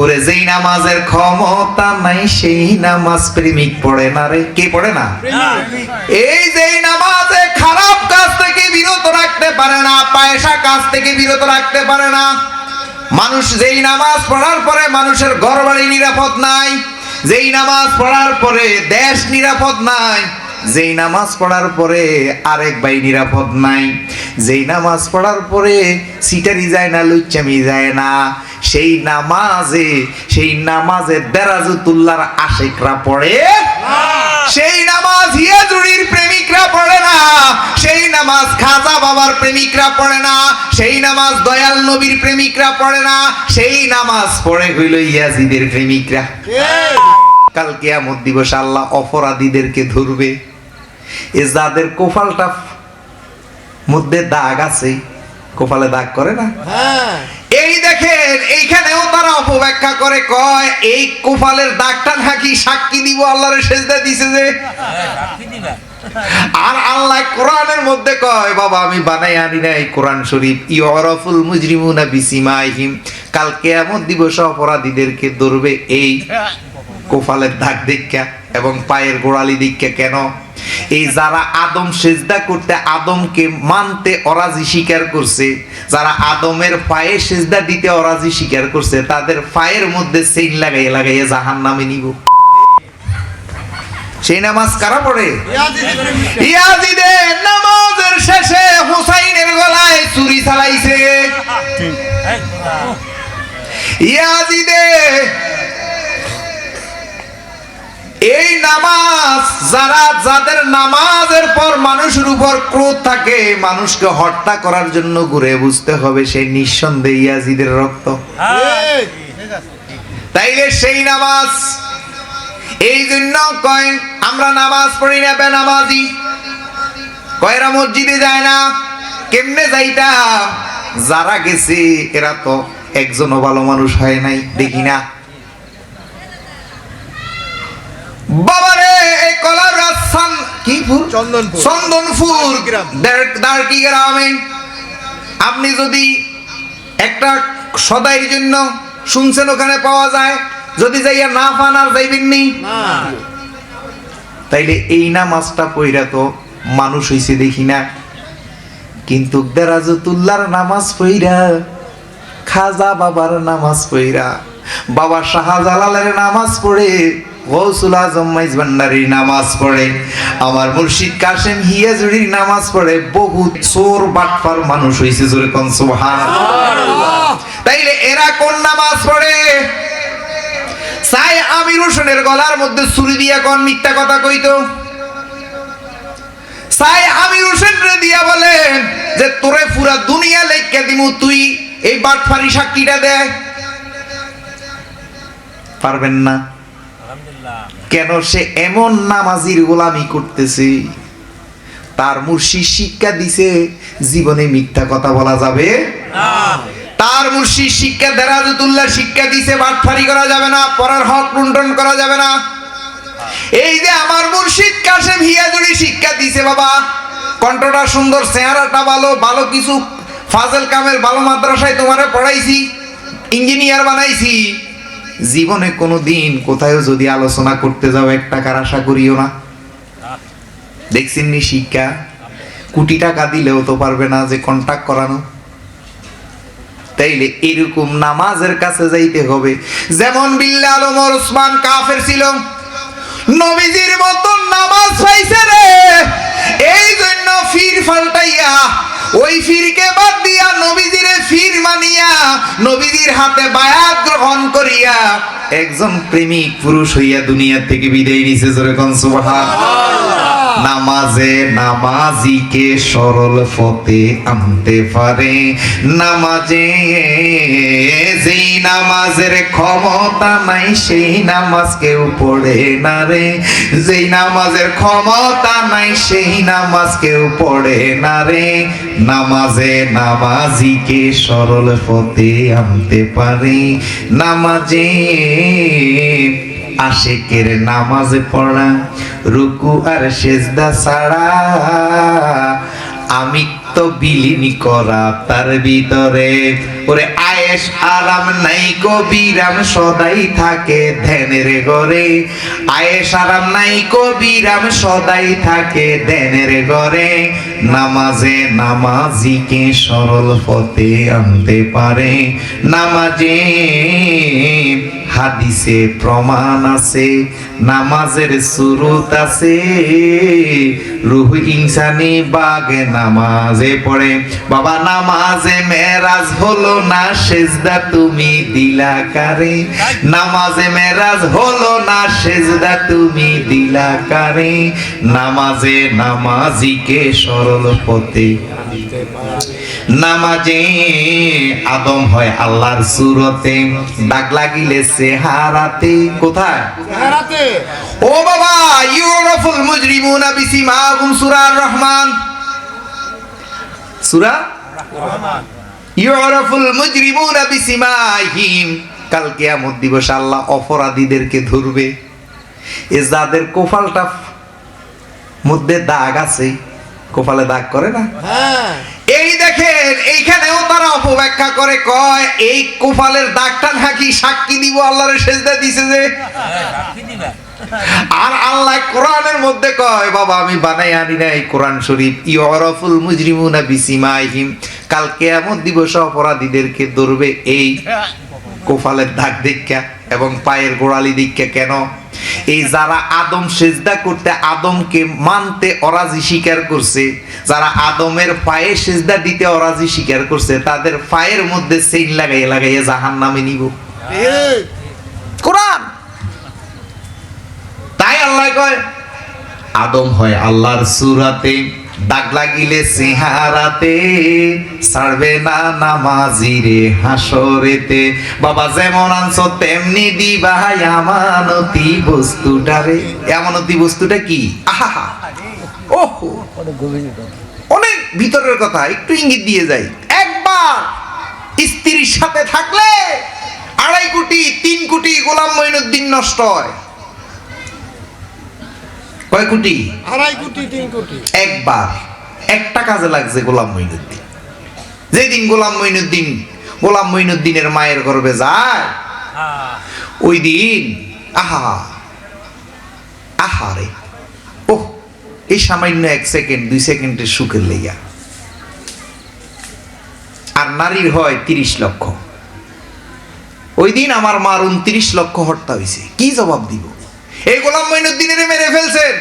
ওরে যেই নামাজের ক্ষমতা নাই, সেই নামাজ প্রেমিক পড়ে না রে। কে পড়ে না? এই যেই নামাজে খারাপ কাজ থেকে বিরত রাখতে পারে না পয়সা কাজ থেকে বিরত রাখতে পারে না। মানুষ যেই নামাজ পড়ার পরে মানুষের ঘর বাড়ি নিরাপদ নাই, যেই নামাজ পড়ার পরে দেশ নিরাপদ নাই যেই নামাজ পড়ার পরে আরেক ভাই নিরাপদ নাই। যেই নামাজ পড়ার পরে সিটারি যায় না লুচ্চামি যায় না। সেই নামাজে সেই নামাজে দেরাজুতুল্লাহর আশেকরা পড়ে সেই নামাজ হিয়াজুড়ির প্রেমিকরা পড়ে না। সেই নামাজ খাজা বাবার প্রেমিকরা পড়ে না। সেই নামাজ দয়াল নবীর প্রেমিকরা পড়ে না। সেই নামাজ পড়ে হইল ইয়াজিদের প্রেমিকরা। কাল কিয়ামত দিবস আল্লাহ অপরাধীদেরকে ধরবে। এ যাদের কোফালটা মধ্যে দাগ আছে কোফালে দাগ করে না? এই দেখেন এইখানেও তারা অপব্যাখ্যা করে কয় এই কোফালের দাগটা নাকি সাক্ষী দিব আল্লাহর সেজদা দিছে যে? আর আল্লাহ কোরআনের মধ্যে কয় বাবা আমি বানাই আনি নাই কোরআন শরীফ। ইয়রফুল মুজরিমুনা বিসিমাইহিম। কাল কিয়ামত দিবস অপরাধীদেরকে ধরবে এই কোফালের দাগ দেখা এবং পায়ের গোড়ালি দীক্ষা কেন? এই যারা আদম সেজদা করতে আদমকে মানতে অরাজি স্বীকার করছে যারা আদমের পায়ে সেজদা দিতে অরাজি স্বীকার করছে তাদের পায়ের মধ্যে সেইন লাগাইয়া লাগাইয়া জাহান নামে নিব। সেই নামাজ কারা পড়ে? ইয়াজিদের নামাজের শেষে হুসাইনের গলায় চুরি চালাইছে। ইয়াজিদে এই নামাজ যারা যাদের নামাজের পর মানুষের উপর ক্রোধ থাকে মানুষকে হত্যা করার জন্য ঘুরে বুঝতে হবে সেই নিঃসন্দেহে ইয়াজিদের রক্ত। তাইলে সেই নামাজ এই জন্য কয় আমরা নামাজ পড়ি না বে নামাজি কয়রা মসজিদে যায় না কেমনে যাইতাম যারা গেছে এরা তো একজনও ভালো মানুষ হয় নাই দেখি না। বাবারে এই কলার রাস্তান কি ফুল? চন্দনপুর। চন্দনপুর। গ্রাম। দার- গ্রামে। আপনি যদি একটা সদাইয়ের জন্য শুনছেন ওখানে পাওয়া যায় যদি যাইয়া না পান আর যাইবেন নি। তাইলে এই নামাজটা পইরা তো মানুষ হইছে দেখি না। কিন্তু দেরাজতুল্লার নামাজ পইরা খাজা বাবার নামাজ পইরা বাবা শাহজালালের নামাজ পড়ে গৌসুল আজম মাইজ ভান্ডারির নামাজ পড়ে আমার মুর্শিদ কাশেম হিয়াজুড়ির নামাজ পড়ে বহু চোর বাটফার মানুষ হইছে জোরে কোন সুবহানাল্লাহ। তাইলে এরা কোন নামাজ পড়ে? সাই আমির হোসেনের গলার মধ্যে ছুরি দিয়া কোন মিথ্যা কথা কইতো? সাই আমির হোসেন রে দিয়া বলে যে তোরে পুরা দুনিয়া লেখকে দিমু তুই এই বাটফারি সাক্ষীটা দে। পারবেন না। কেন সে এমন নামাজির গোলামি করতেছে? তার মুর্শিদ শিক্ষা দিছে জীবনে মিথ্যা কথা বলা যাবে তার মুর্শিদ শিক্ষা দেরাজতুল্লাহ শিক্ষা দিছে বাটফারি করা যাবে না পরার হক লুণ্ঠন করা যাবে না। এই যে আমার মুর্শিদ কাশেম হিয়াজুড়ি শিক্ষা দিছে বাবা। কণ্ঠটা সুন্দর চেহারাটা ভালো ভালো কিছু ফাজল কামের ভালো মাদ্রাসায় তোমারে পড়াইছি ইঞ্জিনিয়ার বানাইছি। জীবনে কোনো দিন কোথাও যদি আলোচনা করতে যাও, এক টাকার আশা করিও না। দেখছেন নি শিক্ষা? কোটি টাকা দিলেও তো পারবে না যে কন্টাক্ট করানো। তাইলে এরকম নামাজের কাছে যাইতে হবে। যেমন বিল্লাল ওমর ওসমান কাফের ছিল। নবীজির মতন নামাজ পাইছে রে। এই জন্য ফির ফাল্টাইয়া ওই ফিরকে বাদ দিয়া নবীজিরে ফির মানিয়া নবীজির হাতে বায়াত গ্রহণ করিয়া একজন প্রেমিক পুরুষ হইয়া দুনিয়া থেকে বিদায় নিছে জোরে কোন সুবহানাল্লাহ। নামাজে নামাজিকে সরল পথে আনতে পারে। নামাজে যেই নামাজের ক্ষমতা নাই, সেই নামাজ কেউ পড়ে না রে। যেই নামাজের ক্ষমতা নাই, সেই নামাজ কেউ পড়ে না রে। নামাজে নামাজিকে সরল পথে আনতে পারে। নামাজে আশেকের নামাজ পড়া, রুকু আর সেজদা ছাড়া। আমি তো বিলীন করা তার ভিতরে। ওরে আয় আয়েস আরাম নাই কবিরাম সদাই থাকে ধ্যানের ঘরে। আয়েস আরাম নাই গো বিরাম, সদাই থাকে ধ্যানের ঘরে। নামাজে নামাজিকে সরল পথে আনতে পারে। নামাজে হাদিসে প্রমাণ আছে, নামাজের সুরত আছে। রুহ ইনসানি বাগে নামাজে পড়ে। বাবা, নামাজে মেরাজ হলো না, সেজদা তুমি দিলা কারে? নামাজে মেরাজ হলো না, সেজদা তুমি দিলা কারে? নামাজে নামাজিকে সরল পথে। নামাজে আদম হয় আল্লাহর সুরতে দাগ লাগিলে চেহারাতে। কোথায়? ও বাবা ইউরফুল মুজরিমুনা বিসিমাহুম সূরার রহমান। সূরা? ইউরফুল মুজরিমুনা বিসিমাহিম। কাল কিয়ামত দিবস আল্লাহ অপরাধীদেরকে ধরবে। এ যাদের কোফালটা মধ্যে দাগ আছে কোফালে দাগ করে না? হ্যাঁ। এই এইখানেও তারা অপব্যাখ্যা করে, কয়, এই কুফালের দাগটা নাকি সাক্ষী দিব আল্লাহর সেজদা দিছে যে? আর আল্লাহ কোরআনের মধ্যে কয়, বাবা, আমি বানাই আনি না এই কোরআন শরীফ। ইয়রফুল মুজরিমুনা বিসিমাহিম কাল কেয়ামত দিবস অপরাধীদেরকে ধরবে এই কোফালের দাগ দীক্ষা এবং পায়ের গোড়ালি দীক্ষা কেন? এই যারা আদম সেজদা করতে আদমকে মানতে অরাজি স্বীকার করছে, যারা আদমের পায়ে সেজদা দিতে অরাজি স্বীকার করছে, তাদের পায়ের মধ্যে সেইন লাগাইয়া লাগাইয়া জাহান নামে নিব। কোরআন! তাই আল্লাহ কয়, আদম হয় আল্লাহর সুরাতে দাগ লাগিলে সিহারাতে, ছাড়বে না নামাজিরে হাসরেতে বাবা, যেমন আনছো, তেমনি দিবা আমানতি বস্তুটারে। এমনতি বস্তুটা কি? আহা ওহো। অনেক ভিতরের কথা, একটু ইঙ্গিত দিয়ে যাই। একবার স্ত্রীর সাথে থাকলে আড়াই কোটি, তিন কোটি গোলাম মঈনুদ্দিন নষ্ট হয়। কয় কোটি? আড়াই কোটি তিন কোটি। একবার। একটা কাজে লাগছে গোলাম মঈনুদ্দিন। যেদিন গোলাম মঈনুদ্দিন গোলাম মঈনুদ্দিনের মায়ের গর্ভে যায় ওই দিন আহা আহারে ওহ এই সামান্য এক সেকেন্ড দুই সেকেন্ডের সুখের লেগা। আর নারীর হয় তিরিশ লক্ষ। ওই দিন আমার মার উনত্রিশ লক্ষ হত্যা হয়েছে কি জবাব দিব? এই গোলাম মঈনুদ্দিনের মেরে ফেলছেন।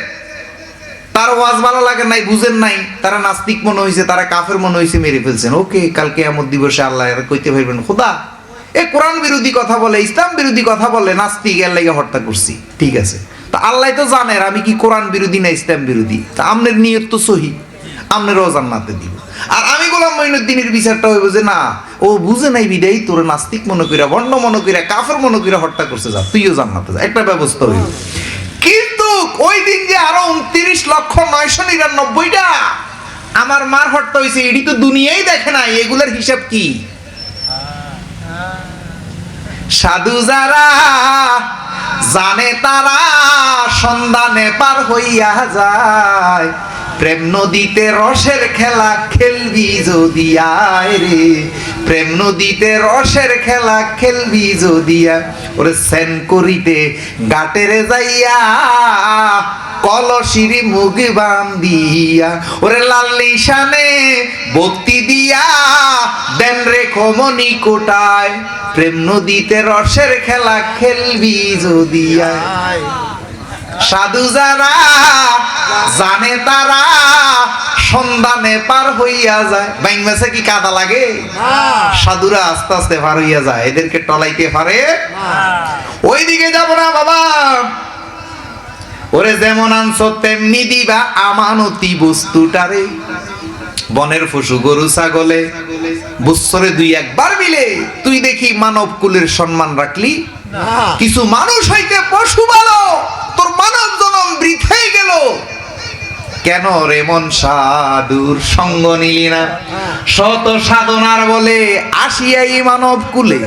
তার ওয়াজ ভালো লাগে নাই, বুঝেন নাই। তারা নাস্তিক মনে হয়েছে তারা কাফের মনে হয়েছে মেরে ফেলছেন। ওকে, কালকে এমন দিবসে আল্লাহ কইতে পারবেন, খোদা, এ কোরআন বিরোধী কথা বলে, ইসলাম বিরোধী কথা বলে, নাস্তিক, এর লাগে হত্যা করছি। ঠিক আছে। তা আল্লাহ তো জানেন আমি কি কোরআন বিরোধী না ইসলাম বিরোধী? তা আমনের নিয়ত তো সহি, আমনেরও জান্নাতে দিব। আর গোলাম মঈনুদ্দিনের বিচারটা হইব যে না ও বুঝে নাই বিদায়ী তোর নাস্তিক মনে কইরা মনে কইরা কাফের মনে কইরা হত্যা করছে যা তুইও জান্নাতে যা একটা ব্যবস্থা হইব কিন্তু ওই দিন যে আরও উনত্রিশ লক্ষ নয়শো নিরানব্বইটা আমার মার হত্যা হয়েছে এটি তো দুনিয়াই দেখে নাই এগুলোর হিসাব কি? সাধু যারা জানে তারা সন্ধানে পার হইয়া যায় প্রেম নদীতে রসের খেলা খেলবি যদি রে। প্রেম নদীতে রসের খেলা খেলবি যদি ওরে সেন করিতে গাটেরে যাইয়া কলসিরি মুখ বান্দিয়া ওরে লাল নিশানে ভক্তি দিয়া দেন রে কমনি কোটায়। প্রেম নদীতে রসের খেলা খেলবি যদি আয়। আয়। সাধু যারা জানে তারা সন্ধানে পার হইয়া যায়। বাইং মেসে কি কাদা লাগে? সাধুরা আস্তে আস্তে পার হইয়া যায় এদেরকে টলাইতে পারে? না। ওইদিকে যাব না বাবা। ওরে যেমন আনছো তেমনি দিবা আমানতি বস্তুটারে। বনের পশু গরু ছাগলে বৎসরে দুই একবার মিলে তুই দেখি মানব কুলের সম্মান রাখলি? কিছু মানুষ হইতে পশু ভালো কেন রেমন সাধুর সঙ্গ নিলি না? শত সাধনার বলে আসিয়াই মানব কুলে।